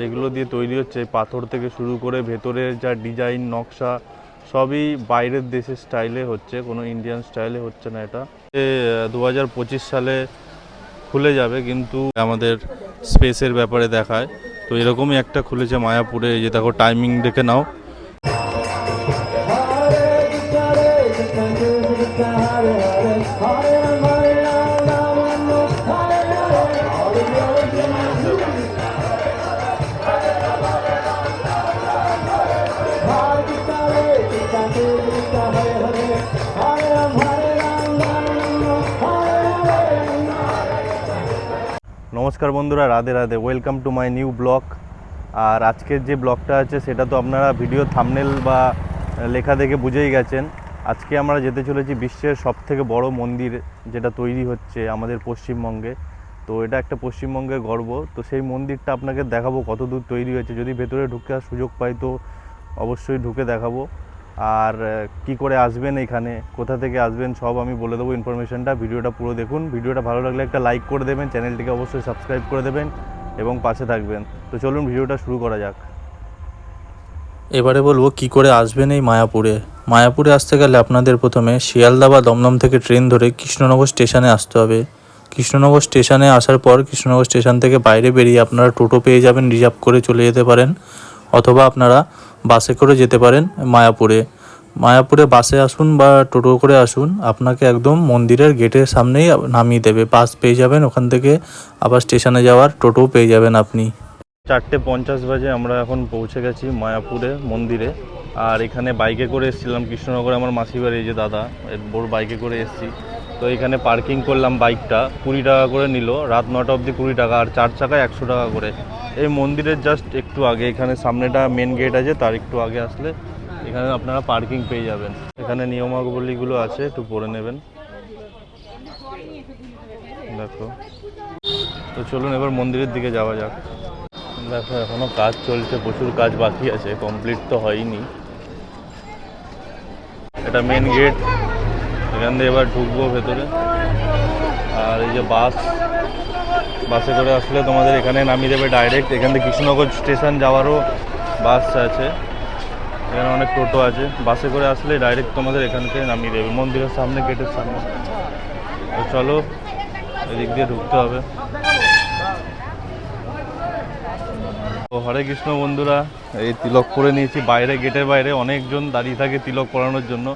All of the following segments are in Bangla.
যেগুলো দিয়ে তৈরি হচ্ছে পাথর থেকে শুরু করে ভেতরের যা ডিজাইন, নকশা, সবই বাইরের দেশের স্টাইলে হচ্ছে, কোনো ইন্ডিয়ান স্টাইলে হচ্ছে না এটা। দু হাজার পঁচিশ সালে খুলে যাবে কিন্তু আমাদের স্পেসের ব্যাপারে দেখায়। তো এরকমই একটা খুলেছে মায়াপুরে যে দেখো টাইমিং দেখে নাও। নমস্কার বন্ধুরা, Radhe Radhe. Welcome to my new blog আর আজকের যে ব্লগটা আছে, সেটা তো আপনারা ভিডিও থামনেল বা লেখা দেখে বুঝেই গেছেন। আজকে আমরা যেতে চলেছি বিশ্বের সব থেকে বড় মন্দির, যেটা তৈরি হচ্ছে আমাদের পশ্চিমবঙ্গে। তো এটা একটা পশ্চিমবঙ্গের গর্ব। তো সেই মন্দিরটা আপনাকে দেখাবো কত দূর তৈরি হয়েছে। যদি ভেতরে ঢুকে সুযোগ পাই তো অবশ্যই ঢুকে দেখাবো। আর কি করে আসবেন এখানে, কোথা থেকে আসবেন সব আমি বলে দেবো ইনফরমেশনটা ভিডিওটা পুরো দেখুন। ভিডিওটা ভালো লাগলে একটা লাইক করে দেবেন চ্যানেলটিকে অবশ্যই সাবস্ক্রাইব করে দেবেন এবং পাশে থাকবেন। তো চলুন ভিডিওটা শুরু করা যাক। এবারে বলব কি করে আসবেন এই মায়াপুরে। মায়াপুরে আসতে গেলে আপনাদের প্রথমে শিয়ালদা বা দমদম থেকে ট্রেন ধরে কৃষ্ণনগর স্টেশনে আসতে হবে। কৃষ্ণনগর স্টেশনে আসার পর কৃষ্ণনগর স্টেশন থেকে বাইরে বেরিয়ে আপনারা টোটো পেয়ে যাবেন রিজার্ভ করে চলে যেতে পারেন। অথবা আপনারা বাসে করে যেতে পারেন মায়াপুরে। মায়াপুরে বাসে আসুন বা টোটো করে আসুন, আপনাকে একদম মন্দিরের গেটের সামনেই নামিয়ে দেবে। বাস পেয়ে যাবেন, ওখান থেকে আবার স্টেশনে যাওয়ার টোটোও পেয়ে যাবেন আপনি। চারটে পঞ্চাশ বাজে আমরা এখন পৌঁছে গেছি মায়াপুরে মন্দিরে। আর এখানে বাইকে করে এসেছিলাম কৃষ্ণনগরে আমার মাসির বাড়ি যে দাদা বড় বাইকে করে এসেছি। তো এখানে পার্কিং করলাম বাইকটা, কুড়ি টাকা করে নিল। রাত নটা অবধি কুড়ি টাকা, আর চার চাকায় একশো টাকা করে। এই মন্দিরের জাস্ট একটু আগে, এখানে সামনেটা মেন গেট আছে, তার একটু আগে আসলে এখানে আপনারা পার্কিং পেয়ে যাবেন। এখানে নিয়মাবলীগুলো আছে, একটু পড়ে নেবেন। দেখো। তো চলুন এবার মন্দিরের দিকে যাওয়া যাক। দেখো, এখনও কাজ চলছে, প্রচুর কাজ বাকি আছে কমপ্লিট তো হয়নি। এটা মেন গেট এখান দিয়ে এবার ঢুকবো ভেতরে। আর এই যে বাস, বাসে করে আসলে তোমাদের এখানে নামিয়ে দেবে ডাইরেক্ট এখান থেকে কৃষ্ণনগর স্টেশন যাওয়ারও বাস আছে। এখানে অনেক টোটো আছে। বাসে করে আসলে ডাইরেক্ট তোমাদের এখান থেকে নামিয়ে দেবে। মন্দিরের সামনে, গেটের সামনে। তো চলো, এদিক দিয়ে ঢুকতে হবে। তো হরে কৃষ্ণ বন্ধুরা, এই তিলক পরে নিয়েছি। বাইরে, গেটের বাইরে অনেকজন দাঁড়িয়ে থাকে তিলক পরানোর জন্য।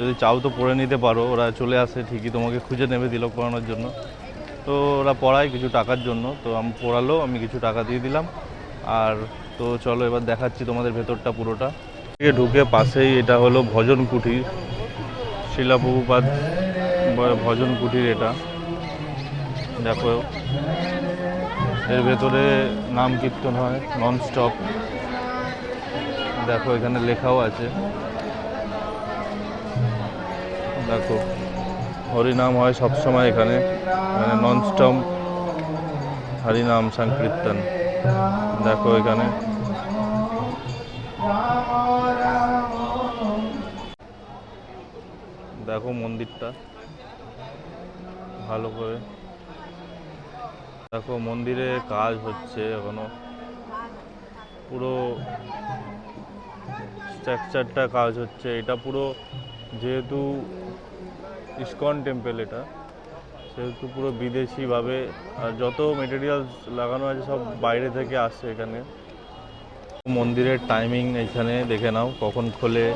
যদি চাও তো পড়ে নিতে পারো। ওরা চলে আসে, ঠিকই তোমাকে খুঁজে নেবে তিলক পড়ানোর জন্য। তো ওরা পড়ায় কিছু টাকার জন্য। তো আমি, পড়ালো, আমি কিছু টাকা দিয়ে দিলাম। আর তো চলো এবার দেখাচ্ছি তোমাদের ভেতরটা পুরোটা। ঢুকে পাশেই এটা হলো ভজন কুঠির শিলাপ্রভুপাদ ব- ভজন কুঠির এটা। দেখো, এর ভেতরে নাম কীর্তন হয় নন স্টপ দেখো, এখানে লেখাও আছে। দেখো। হরিনাম হয় সবসময় এখানে। মানে নন স্টপ হরিনাম সংকীর্তন। দেখো এখানে। দেখো মন্দিরটা। ভালো করে। দেখো মন্দিরে কাজ হচ্ছে এখনও। পুরো স্ট্রাকচারটা কাজ হচ্ছে। এটা পুরো যেহেতু ইস্কন টেম্পেল এটা, সেহেতু পুরো বিদেশিভাবে, আর যত মেটেরিয়ালস লাগানো আছে সব বাইরে থেকে আসছে এখানে। মন্দিরের টাইমিং এখানে দেখে নাও, কখন খোলে,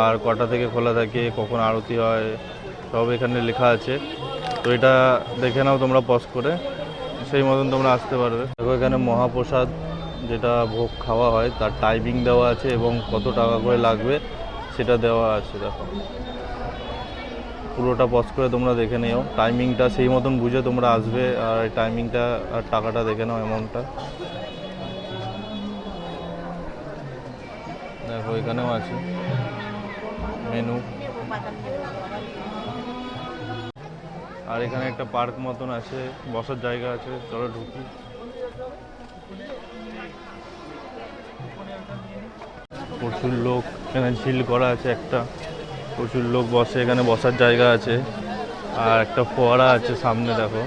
আর কটা থেকে খোলা থাকে, কখন আরতি হয়, সব এখানে লেখা আছে। তো এটা দেখে নাও তোমরা পজ করে, সেই মতন তোমরা আসতে পারবে। দেখো এখানে মহাপ্রসাদ, যেটা ভোগ খাওয়া হয়, তার টাইমিং দেওয়া আছে এবং কত টাকা করে লাগবে। সেটা দেওয়া আছে, দেখো। পুরোটা পজ করে তোমরা দেখে নিও। টাইমিংটা সেই মতন বুঝে তোমরা আসবে আর টাইমিংটা আর টাকাটা দেখে নাও অ্যামাউন্টটা দেখো, এখানেও আছে। মেনু আর এখানে একটা পার্ক মতন আছে, বসার জায়গা আছে, চলো ঢুকি। প্রচুর লোক এখানে ঝিল করা আছে একটা। প্রচুর লোক বসে এখানে বসার জায়গা আছে। আর একটা ফোয়ারা আছে সামনে দেখো।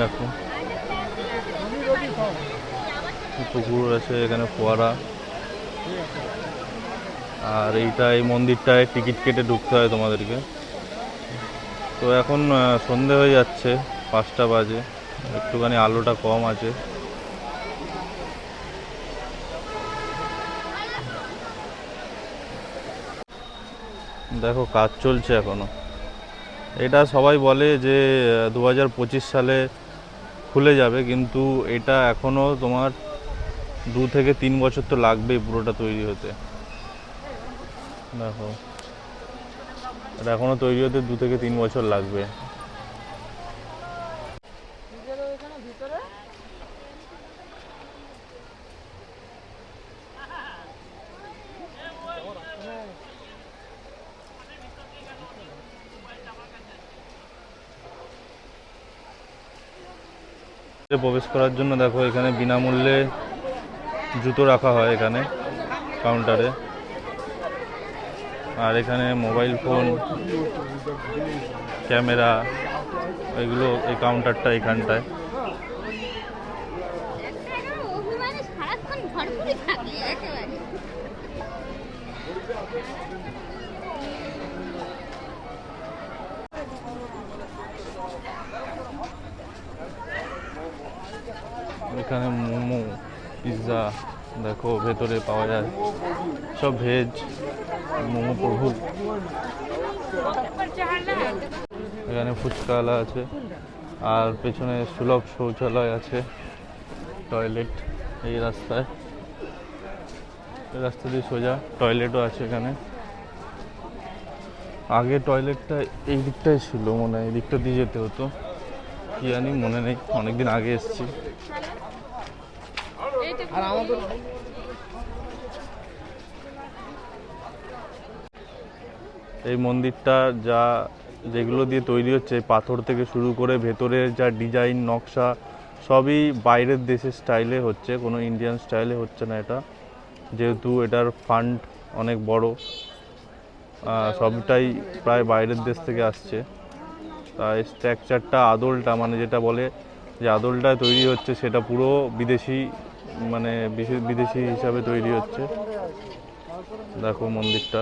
দেখো। পুকুর আছে এখানে ফোয়ারা। আর এইটা এই মন্দিরটায় টিকিট কেটে ঢুকতে হয় তোমাদেরকে। তো এখন সন্ধে হয়ে যাচ্ছে, পাঁচটা বাজে। একটুখানি আলোটা কম আছে। দেখো, কাজ চলছে এখনও। এটা সবাই বলে যে দু হাজার পঁচিশ সালে খুলে যাবে, কিন্তু এটা এখনও তোমার দু থেকে তিন বছর তো লাগবেই পুরোটা তৈরি হতে। দেখো। এটা এখনও তৈরি হতে দু থেকে তিন বছর লাগবে। প্রবেশ করার জন্য দেখো এখানে বিনামূল্যে জুতো রাখা হয় এখানে কাউন্টারে আর এখানে মোবাইল ফোন ক্যামেরা এগুলো এই কাউন্টারটা এখানটায়। এখানে মোমো পিৎজা দেখো, ভেতরে পাওয়া যায় সব ভেজ, মোমো প্রভু। এখানে ফুচকাওয়ালা আছে, আর পেছনে সুলভ শৌচালয় আছে, টয়লেট এই রাস্তায়। রাস্তা দিয়ে সোজা টয়লেটও আছে এখানে। আগে টয়লেটটা এই দিকটাই ছিল মনে হয়, এই দিকটা দিয়ে যেতে হতো। কি জানি, মনে নেই, অনেকদিন আগে এসেছি। আর আমাদের এই মন্দিরটা যা যেগুলো দিয়ে তৈরি হচ্ছে পাথর থেকে শুরু করে ভেতরের যা ডিজাইন, নকশা, সবই বাইরের দেশের স্টাইলে হচ্ছে, কোনো ইন্ডিয়ান স্টাইলে হচ্ছে না এটা। যেহেতু এটার ফান্ড অনেক বড় সবটাই প্রায় বাইরের দেশ থেকে আসছে। তাই স্ট্রাকচারটা আদলটা মানে যেটা বলে যে আদলটা তৈরি হচ্ছে, সেটা পুরো বিদেশি মানে বিদেশি হিসাবে তৈরি হচ্ছে। দেখো মন্দিরটা।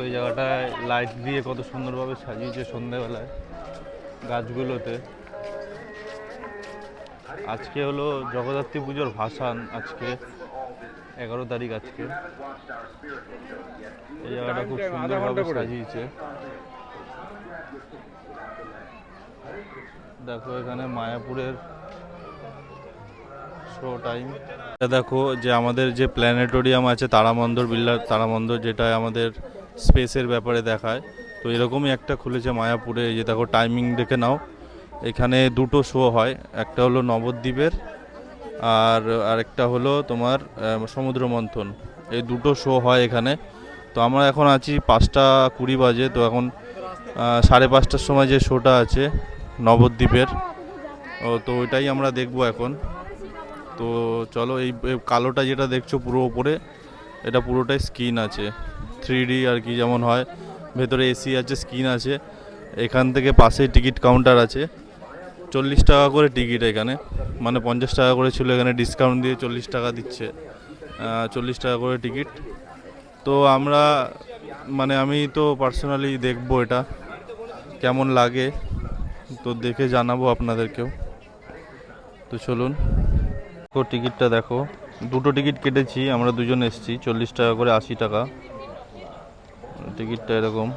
ওই জায়গাটায় লাইট দিয়ে কত সুন্দরভাবে সাজিয়েছে সন্ধ্যেবেলায় গাছগুলোতে। আজকে হলো জগদ্ধাত্রী পুজোর ভাসান আজকে এগারো তারিখ আজকে। এই জায়গাটা খুব সুন্দরভাবে সাজিয়েছে। দেখো এখানে মায়াপুরের শো টাইম দেখো যে আমাদের যে প্ল্যানেটোরিয়াম আছে তারামন্দর বিল্লা তারামন্দর যেটা আমাদের স্পেসের ব্যাপারে দেখায়। তো এরকমই একটা খুলেছে মায়াপুরে। যে দেখো টাইমিং দেখে নাও। এখানে দুটো শো হয়। একটা হলো নবদ্বীপের আর আরেকটা হলো তোমার সমুদ্র মন্থন। এই দুটো শো হয় এখানে। তো আমরা এখন আছি পাঁচটা কুড়ি বাজে। তো এখন সাড়ে পাঁচটার সময় যে শোটা আছে নবদ্বীপের, ও, তো ওইটাই আমরা দেখব এখন। তো চলো এই কালোটা যেটা দেখছ পুরো ওপরে এটা পুরোটাই স্ক্রিন আছে। থ্রি আর কি যেমন হয়। ভেতরে এসি আছে, স্ক্রিন আছে। এখান থেকে পাশেই টিকিট কাউন্টার আছে। চল্লিশ টাকা করে টিকিট এখানে। মানে পঞ্চাশ টাকা করে ছিল, এখানে ডিসকাউন্ট দিয়ে চল্লিশ টাকা দিচ্ছে। চল্লিশ টাকা করে টিকিট। তো আমরা মানে আমি তো পার্সোনালি দেখব এটা, কেমন লাগে, তো দেখে জানাব আপনাদেরকেও। তো চলুন, দেখো টিকিটটা দেখো। দুটো টিকিট কেটেছি, আমরা দুজন এসেছি, চল্লিশ টাকা করে আশি টাকা। টিকিটটা এরকম।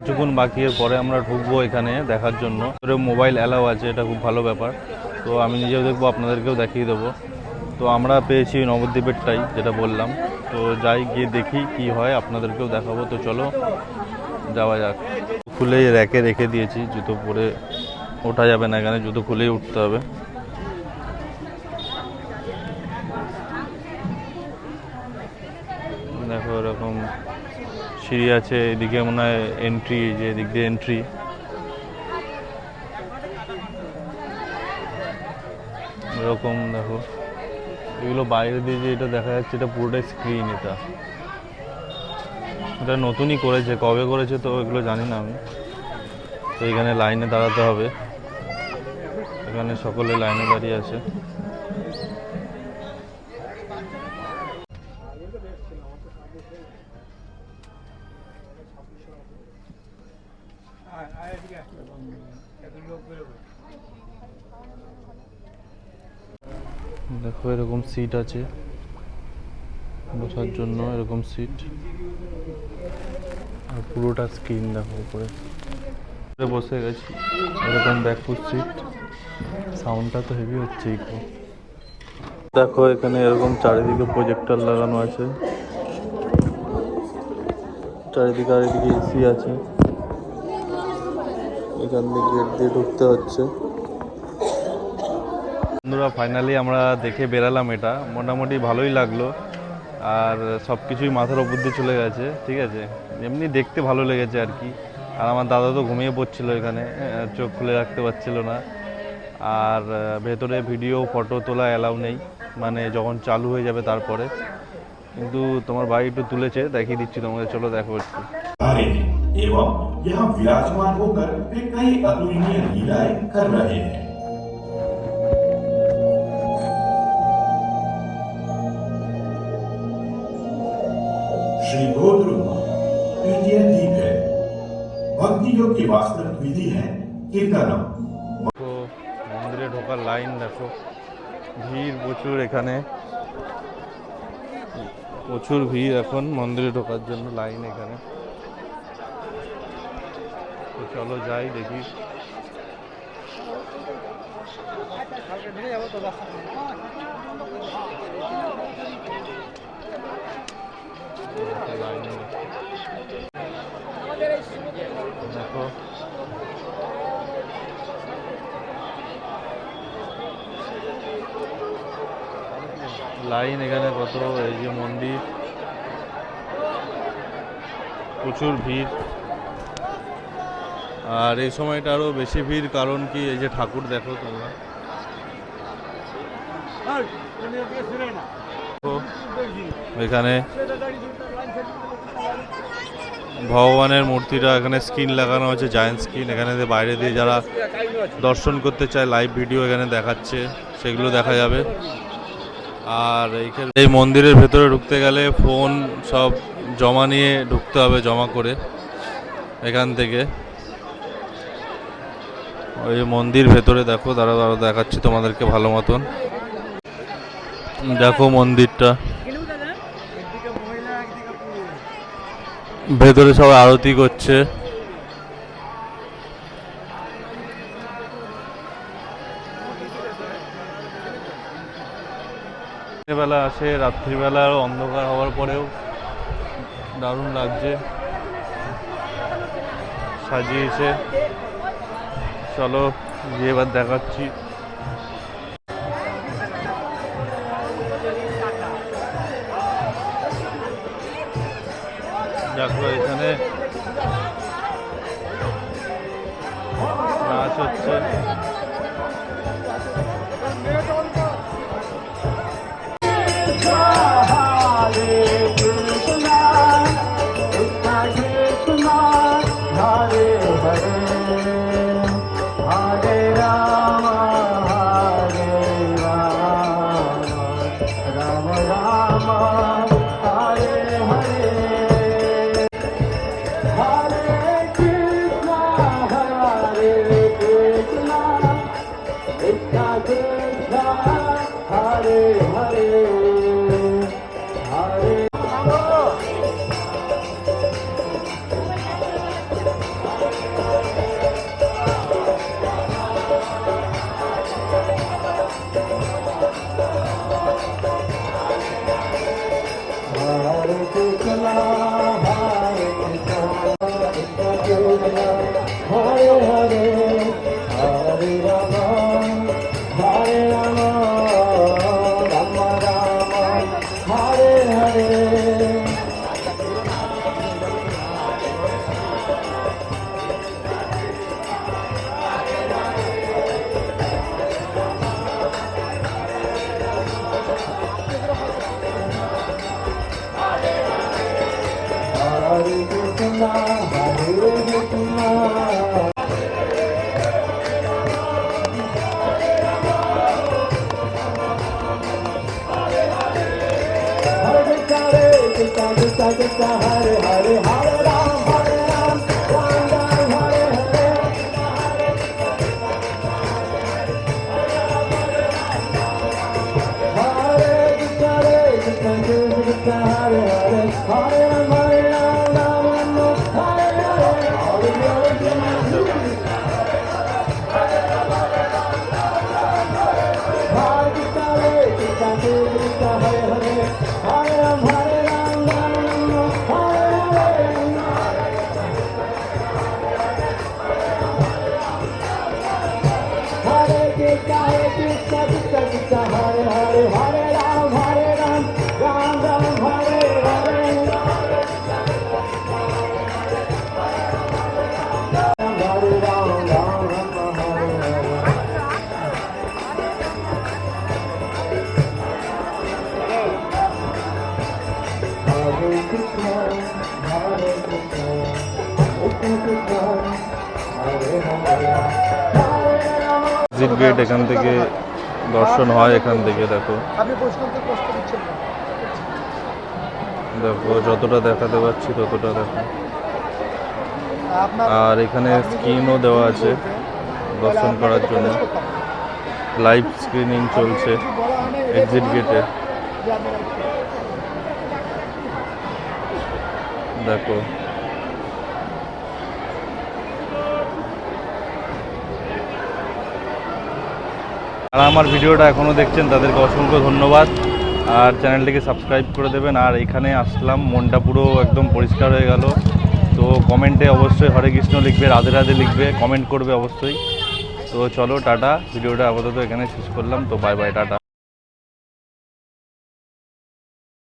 কিছুক্ষণ বাকি এর পরে আমরা ঢুকবো এখানে দেখার জন্য। মোবাইল অ্যালাও আছে, এটা খুব ভালো ব্যাপার। তো আমি নিজেও দেখব, আপনাদেরকেও দেখিয়ে দেবো। তো আমরা পেয়েছি নবদ্বীপেরটাই, যেটা বললাম। তো যাই গিয়ে দেখি কি হয়, আপনাদেরকেও দেখাবো। তো চলো, যাওয়া যাক। খুলেই র্যাকে রেখে দিয়েছি, জুতো পরে ওঠা যাবে না এখানে, জুতো খুলেই উঠতে হবে দেখো এরকম সিঁড়ি আছে, এদিকে মনে হয় এন্ট্রি যে এদিক দিয়ে এন্ট্রি এরকম দেখো। এগুলো বাইরে দিয়ে যে এটা দেখা যাচ্ছে, এটা পুরোটাই স্ক্রিন এটা। এটা নতুনই করেছে, কবে করেছে তো এগুলো জানি না আমি। তো এখানে লাইনে দাঁড়াতে হবে। এখানে সকলে লাইনে দাঁড়িয়ে আছে। দেখো, এরকম সিট আছে। বসার জন্য এরকম সিট আর পুরোটা স্ক্রিন দেখো উপরে। বসে গেছি। এরকম ব্যাকফুট সিট সাউন্ডটা তো হেভি হচ্ছে ইকো দেখো, এখানে এরকম চারিদিকে প্রজেক্টর লাগানো আছে। চারিদিকে আর এদিকে এসি আছে। এখান দিয়ে গেট দিয়ে ঢুকতে হচ্ছে। বন্ধুরা ফাইনালি আমরা দেখে বেরালাম এটা। মোটামুটি ভালোই লাগল। আর সব কিছুই মাথার উপর দিয়ে চলে গেছে ঠিক আছে? এমনি দেখতে ভালো লেগেছে আর কি। আর আমার দাদা তো ঘুমিয়ে পড়ছিল এখানে চোখ খুলে রাখতে পারছিল না। আর ভেতরে ভিডিও ফটো তোলা অ্যালাউ নেই। মানে যখন চালু হয়ে যাবে তারপরে। কিন্তু তোমার বাড়ি একটু তুলেছে দেখিয়ে দিচ্ছি তোমাকে চলো দেখো একটু। एवं यहाँ विराजमान होकर वे कई अतुलनीय लीलाएं कर रहे हैं श्री गोद्रुमा तृतीय दीप है भक्ति योग की वास्तविक विधि है कीर्तनम দেখো মন্দিরে ঢোকার লাইন দেখো ভিড় প্রচুর এখানে প্রচুর ভিড় এখন মন্দিরে ঢোকার জন্য লাইন এখানে তো চলো যাই দেখি। দেখো। লাইন এখানে কত এই যে মন্দির। প্রচুর ভিড়। আর এই সময়টা আরও বেশি ভিড়, কারণ কি এই যে ঠাকুর দেখো তোমরা। এখানে ভগবানের মূর্তিটা, এখানে স্ক্রিন লাগানো আছে জায়েন্ট স্ক্রিন এখানে বাইরে দিয়ে যারা দর্শন করতে চায় লাইভ ভিডিও এখানে দেখাচ্ছে, সেগুলো দেখা যাবে। আর এইখানে এই মন্দিরের ভেতরে ঢুকতে গেলে ফোন সব জমা নিয়ে ঢুকতে হবে, জমা করে, এখান থেকে। ওই মন্দির ভেতরে দেখো তারা তারা দেখাচ্ছি তোমাদেরকে ভালো মতন। দেখো মন্দিরটা। ভেতরে সব আরতি করছে। বেলা আসে, রাত্রিবেলা অন্ধকার হওয়ার পরেও দারুণ লাগছে। সাজিয়েছে। চলো গিয়ে এবার দেখাচ্ছি। falar. लगता हर हर हर এক্সিট গেট এখান থেকে দর্শন হয় এখান থেকে দেখো। দেখো যতটা দেখাতে পারছি ততটা দেখো। আর এখানে স্ক্রিনও দেওয়া আছে দর্শন করার জন্য। লাইভ স্ক্রিনিং চলছে এক্সিট গেটে দেখো আর আমার ভিডিওটা এখনও দেখছেন, তাদেরকে অসংখ্য ধন্যবাদ। আর চ্যানেলটিকে সাবস্ক্রাইব করে দেবেন। আর এখানে আসলাম, মনটা পুরো একদম পরিষ্কার হয়ে গেল। তো কমেন্টে অবশ্যই হরে কৃষ্ণ লিখবে, রাধে রাধে লিখবে, কমেন্ট করবে অবশ্যই। তো চলো, টাটা। ভিডিওটা আপাতত এখানে শেষ করলাম। তো বাই বাই টাটা।